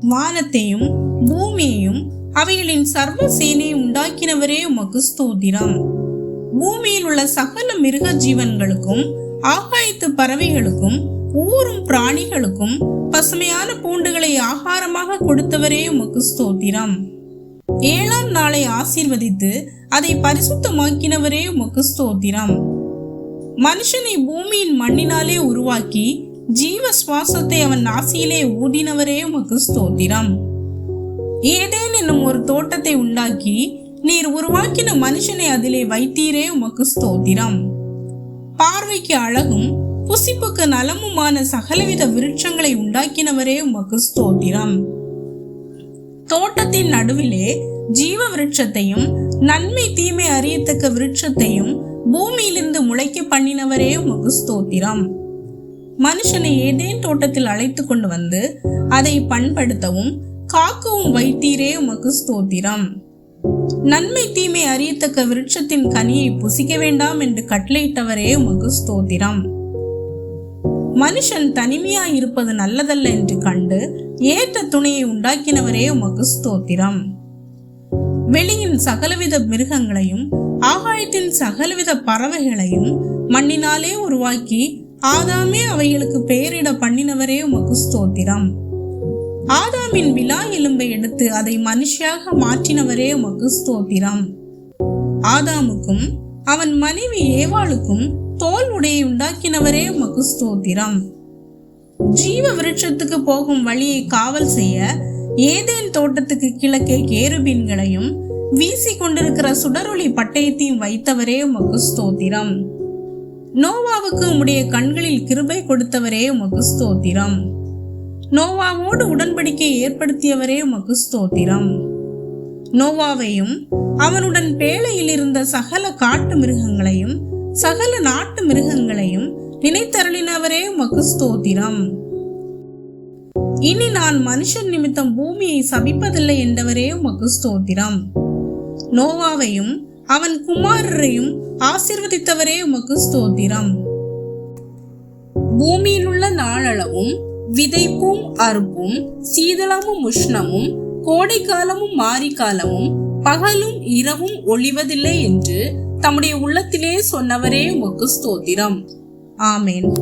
வானத்தையும் பூமியையும் அவைகளின் சர்வ சேனையை உண்டாக்கினவரே உமக்கு ஸ்தோத்திரம். பூமியில் உள்ள சகல மிருக ஜீவன்களுக்கும் ஆகாயத்து பறவைகளுக்கும் ஊறும் பிராணிகளுக்கும் பசுமையான பூண்டுகளை ஆகாரமாக கொடுத்தவரே உமக்கு ஸ்தோத்திரம். ஏழாம் நாளை ஆசீர்வதித்து அதை பரிசுத்தமாக்கினவரே உமக்கு ஸ்தோத்திரம். மனுஷனை பூமியின் மண்ணினாலே உருவாக்கி ஜீவ சுவாசத்தை அவன் நாசியிலே ஊதினவரே உமக்கு ஸ்தோத்திரம். ஏதேன் என்னும் ஒரு தோட்டத்தை உண்டாக்கி நீர் உருவாக்கின மனுஷனை அதிலே வைத்தீரே உமக்கு ஸ்தோத்திரம். பார்வைக்கு அழகும் புசிப்புக்கு நலமுமான சகலவித விருட்சங்களை உண்டாக்கினவரே உமக்கு ஸ்தோத்திரம். தோட்டத்தின் நடுவிலே ஜீவ விருட்சத்தையும் நன்மை தீமை அறியத்தக்க விருட்சத்தையும் பூமியிலிருந்து முளைக்க பண்ணினவரே உமக்கு ஸ்தோத்திரம். மனுஷனை ஏதேன் தோட்டத்தில் அழைத்து கொண்டு வந்து அதை பண்படுத்தவும் காக்கவும் வைத்தீரே உமக்கு ஸ்தோத்திரம். நன்மை தீமை அறியத்தக்க விருட்சத்தின் கனியை புசிக்க வேண்டாம் என்று கட்டளையிட்டவரே உமக்கு ஸ்தோத்திரம். மனுஷன் தனிமையாய் இருப்பது நல்லதல்ல என்று கண்டு ஏற்ற துணையை உண்டாக்கினவரே உமக்கு ஸ்தோத்திரம். வெளியின் சகலவித மிருகங்களையும் ஆகாயத்தின் சகலவித பறவைகளையும் மண்ணினாலே உருவாக்கி ஆதாமே அவைகளுக்கு பெயரிட பண்ணினவரே உமக்கு ஸ்தோத்திரம். ஆதாமின் விழா எலும்பை எடுத்து அதை மனுஷியாக மாற்றினவரே உமக்கு ஸ்தோத்திரம். ஆதாமுக்கும் அவன் மனைவி ஏவாளுக்கும் தோல் உடையை உண்டாக்கினவரே உமக்கு ஸ்தோத்திரம். ஜீவ விருட்சத்துக்கு போகும் வழியை காவல் செய்ய ஏதேன் தோட்டத்துக்கு கிழக்கே கேருபீன்களையும் வீசி கொண்டிருக்கிற சுடரொளி பட்டயத்தையும் வைத்தவரே உமக்கு ஸ்தோத்திரம். நோவாவுக்கு உம்முடைய கண்களில் கிருபை கொடுத்தவரே உமக்கு ஸ்தோத்திரம். நோவாவோடு உடன்படிக்கை ஏற்படுத்தியவரே உமக்கு ஸ்தோத்திரம். நோவாவையும் அவனுடன் பேழையில் இருந்த சகல காட்டு மிருகங்களையும் சகல நாட்டு மிருகங்களையும் நினைத்தருளினவரே உமக்கு ஸ்தோத்திரம். இனி நான் மனுஷன் நிமித்தம் பூமியை சபிப்பதில்லை என்றவரே உமக்கு ஸ்தோத்திரம். நோவாவையும் அவன் குமாரரையும் ஆசிர்வதித்தவரே உமக்கு ஸ்தோத்திரம். பூமியில் உள்ள நாளளவும் விதைப்பும் அறுப்பும் சீதளமும் உஷ்ணமும் கோடைக்காலமும் மாரிக்காலமும் பகலும் இரவும் ஒளிவதில்லை என்று தம்முடைய உள்ளத்திலே சொன்னவரே உமக்கு ஸ்தோத்திரம். ஆமேன்.